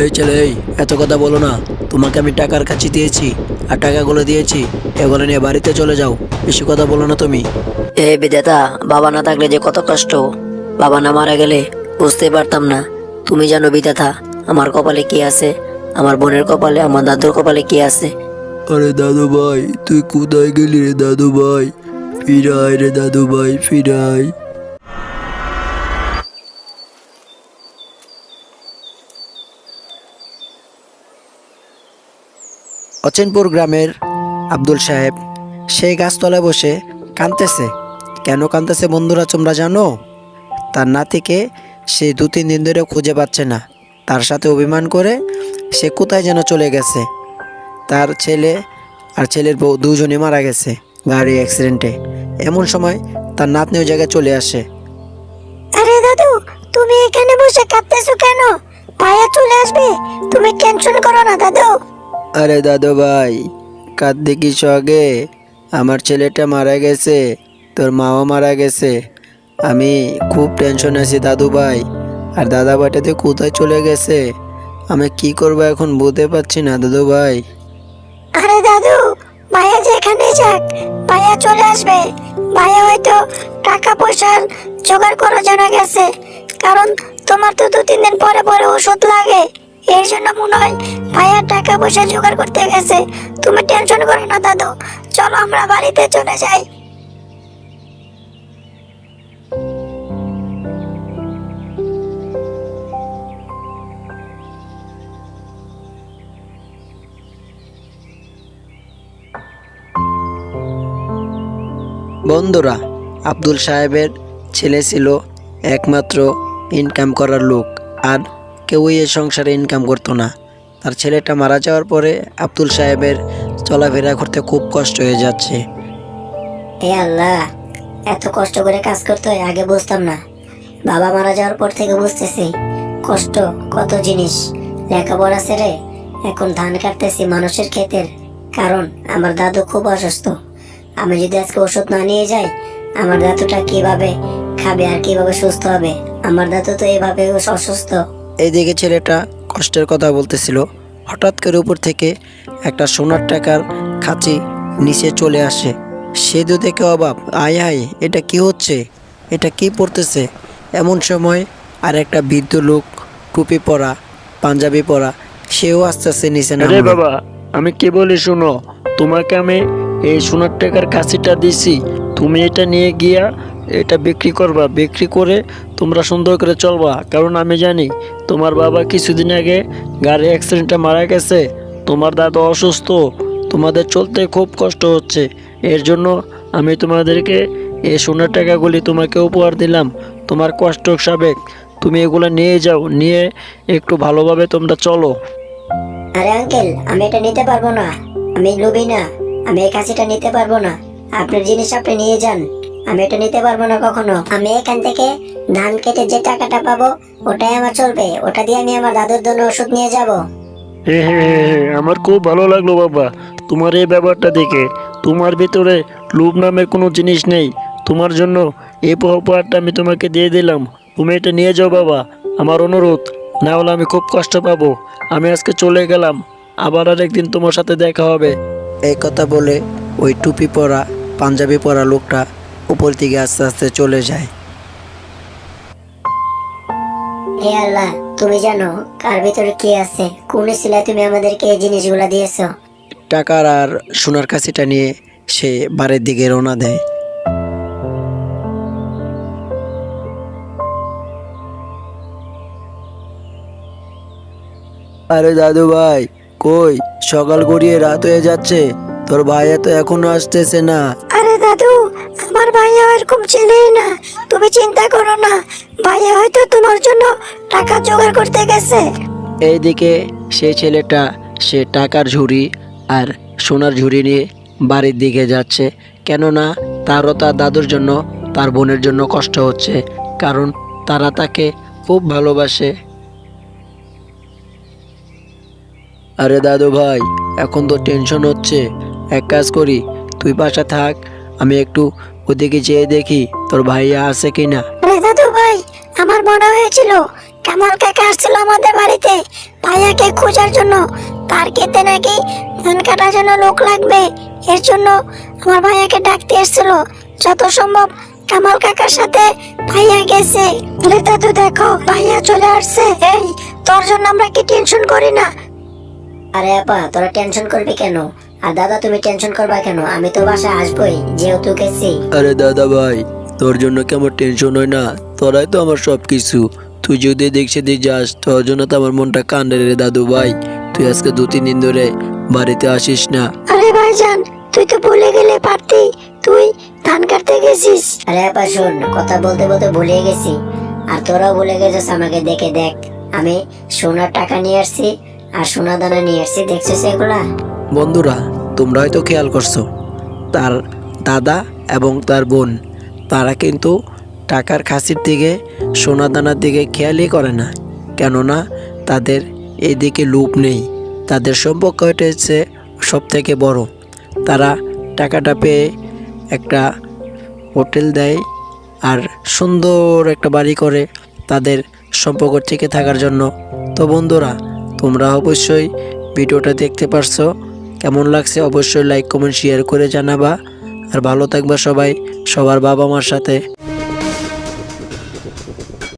এই ছেলে এই এত কথা বলো না। তোমাকে আমি টাকার কাছে দিয়েছি আর টাকাগুলো দিয়েছি। এগুলো নিয়ে বাড়িতে চলে যাও। বেশি কথা বলো না তুমি। এ বিদেতা বাবা না থাকলে যে কত কষ্ট। বাবা না মারা গেলে বুঝতে পারতাম না। তুমি জানো বিদেতা আমার কপালে কি আছে? আমার বোনের কপালে আমার দাদুর কপালে কি আছে? আরে দাদু ভাই তুই কোথায় গেলি রে দাদু ভাই? ফিরাই রে দাদু ভাই ফিরাই অচেনপুর গ্রামের আব্দুল সাহেব, সেই গাছতলায় বসে কাঁদতেছে। কেন কাঁদতেছে বন্ধুরা, তোমরা জানো? তার নাতিকে সে দু, তিন দিন ধরে খুঁজে পাচ্ছে না। তার সাথে অভিমান করে সে কোথায় যেন চলে গেছে। তার ছেলে আর ছেলের বউ দুজনে মারা গেছে গাড়ি অ্যাক্সিডেন্টে এমন সময় তার নাতনি ওই জায়গায় চলে আসে। আরে দাদু, তুমি এখানে বসে কাঁদতেছো কেন? ভাইয়া চলে আসবে, তুমি টেনশন করো না দাদু। আরে দাদু ভাই কাঁদ দেখিস আগে আমার ছেলেটা মারা গেছে, তোর মাও মারা গেছে। আমি খুব টেনশন আছি দাদু ভাই, আর দাদা ভাইটাতে কোথায় চলে গেছে? আমি কি করব এখন বুঝতে পারছি না দাদু ভাই। আরে দাদু, ভাইয়া যেখানে যাক, ভাইয়া চলে আসবে। ভাইয়া হয়তো টাকা পয়সার জোগাড় করা জানা গেছে, কারণ তোমার তো দু তিন দিন পরে পরে ওষুধ লাগে। এর জন্য মনে হয় ভাইয়া টাকা পয়সা জোগাড় করতে গেছে। তুমি টেনশন করো না, দাদু। চলো, আমরা বাড়িতে চলে যাই। বন্ধুরা, আব্দুল সাহেবের ছেলে ছিল একমাত্র ইনকাম করার লোক। আর কেউই এ সংসারে ইনকাম করতো না। তার ছেলেটা মারা যাওয়ার পরে আব্দুল সাহেবের চলাফেরা করতে খুব কষ্ট হয়ে যাচ্ছে। হে আল্লাহ, এত কষ্ট করে কাজ করতে হয়, আগে বুঝতাম না। বাবা মারা যাওয়ার পর থেকে বুঝতেছি, কষ্ট কত জিনিস। লেখাপড়া ছেড়ে এখন ধান কাটতেছি মানুষের ক্ষেতের। কারণ আমার দাদু খুব অসুস্থ। আমি যদি আজকে ওষুধ না নিয়ে যাই, আমার দাদুটা কীভাবে খাবে আর কীভাবে সুস্থ হবে? আমার দাদু তো এভাবে অসুস্থ। এইদিকে ছেলেটা কষ্টের কথা বলতেছিল। হঠাৎ করে উপর থেকে একটা সোনার টাকার খাঁচি নিচে চলে আসে। সে দু দেখে অবাক আয় আয় এটা কি হচ্ছে? এটা কি পড়তেছে? এমন সময় আর একটা বৃদ্ধ লোক টুপি পরা পাঞ্জাবি পরা সেও আস্তে আস্তে নিচে নামলো। বাবা আমি কি বলি শোনো তোমাকে আমি এই সোনার টাকার কাছিটা দিছি তুমি এটা নিয়ে গিয়া এটা বিক্রি করবা, বিক্রি করে তোমরা সুন্দর করে চলবা। কারণ আমি জানি, তোমার বাবা কিছুদিন আগে গাড়ি অ্যাক্সিডেন্টে মারা গেছে, তোমার দাদা অসুস্থ, তোমাদের চলতে খুব কষ্ট হচ্ছে। এর জন্য আমি তোমাদেরকে এই সোনার টাকাগুলি তোমাকে উপহার দিলাম। তোমার কষ্ট সাবেক, তুমি এগুলো নিয়ে যাও, নিয়ে একটু ভালোভাবে তোমরা চলো। আরে আঙ্কেল আমি এটা নিতে পারব না। আমি লুবি না, আমি এই কাছিটা নিতে পারব না। আপনার জিনিস আপনি নিয়ে যান। আমি এটা নিতে পারব না কখনো। আমি এখান থেকে ধান কেটে যে টাকাটা পাবো ওটাই আমার চলবে। ওটা দিয়ে আমি আমার দাদুর জন্য ওষুধ নিয়ে যাব। হে হে হে আমার খুব ভালো লাগল বাবা। তোমার এই ব্যাপারটা দেখে। তোমার ভিতরে লোভ নামে কোনো জিনিস নেই। তোমার জন্য এই উপহারটা আমি তোমাকে দিয়ে দিলাম। তুমি এটা নিয়ে যাও বাবা। আমার অনুরোধ না হলে আমি খুব কষ্ট পাবো। আমি আজকে চলে গেলাম। আবার আর একদিন তোমার সাথে দেখা হবে। এই কথা বলে ওই টুপি পরা পাঞ্জাবি পরা লোকটা উপর দিকে আস্তে আস্তে চলে যায়। হে আল্লাহ তুমি জানো কার ভিতরে কি আছে? কোন সিলায় তুমি আমাদেরকে এই জিনিসগুলো দিয়েছ? টাকার আর সোনার কাছিটা নিয়ে সে বাড়ির দিকে রওনা দেয়। আরে দাদু ভাই কই? সকাল গড়িয়ে রাত হয়ে যাচ্ছে। তোর ভাই তো এখনও আসতেছে না। দাদু, আমার ভাইয়া এরকম ছেলেই না। তুমি চিন্তা করো না, ভাইয়া হয়তো তোমার জন্য টাকা জোগাড় করতে গেছে। এইদিকে সে ছেলেটা, সে টাকার ঝুড়ি আর সোনার ঝুড়ি নিয়ে বাড়ির দিকে যাচ্ছে। কেননা তারও তার দাদুর জন্য, তার বোনের জন্য কষ্ট হচ্ছে, কারণ তারা তাকে খুব ভালোবাসে। আরে দাদু ভাই, এখন তো টেনশন হচ্ছে। এক কাজ করি, তুই বাসা থাক আমি একটু ওদিকে যেয়ে দেখি তোর ভাইয়া আছে কিনা। আরে দাদু ভাই আমার মনে হয়েছিল কামাল কাকা আসছিল আমাদের বাড়িতে। ভাইয়াকে খোঁজার জন্য। তার খেতে নাকি ধান কাটার জন্য লোক লাগবে। এর জন্য আমার ভাইয়াকে ডাকতে এসেছিল। যত সম্ভব কামাল কাকার সাথে ভাইয়া গেছে। বলে দাদু দেখো ভাইয়া চলে আসছে। এই তোর জন্য আমরা কি টেনশন করি না? আরে আপা তোরা টেনশন করবি কেন? আর দাদা তুমি টেনশন করবা কেন? আমি তো বাসায় আসবোই যেহেতু গেছি। আরে দাদা ভাই তোর জন্য কি আমার টেনশন হয় না? তোরাই তো আমার সব কিছু তুই যদি দেখছে দিয়ে যাস তোর জন্য তো আমার মনটা কান্দে রে দাদু ভাই। তুই আজকে দু তিন দিন ধরে বাড়িতে আসিস না। আরে ভাইজান তুই তো ভুলে গেলে পারতি। তুই ধান কাটতে গেছিস। আরে আপা শোন কথা বলতে বলতে ভুলে গেছি। আর তোরাও ভুলে গেছিস আমাকে দেখে দেখ। আমি সোনার টাকা নিয়ে আসছি আর সোনা দানা নিয়ে আসছি দেখছিস এগুলা? বন্ধুরা তোমরা হয়তো খেয়াল করছ। তার দাদা এবং তার বোন, তারা কিন্তু টাকার খাসির দিকে সোনা দানার দিকে খেয়ালই করে না। কেননা, তাদের এদিকে লোভ নেই। তাদের সম্পর্ক হচ্ছে সব থেকে বড়। তারা টাকাটা পেয়ে একটা হোটেল দেয় আর সুন্দর একটা বাড়ি করে তাদের সম্পর্ক টিকে থাকার জন্য। তো বন্ধুরা, তোমরা অবশ্যই ভিডিওটা দেখতে পারছ। কেমন লাগছে অবশ্যই লাইক কমেন্ট শেয়ার করে জানাবা। আর ভালো থাকবা সবাই, সবার বাবা মার সাথে।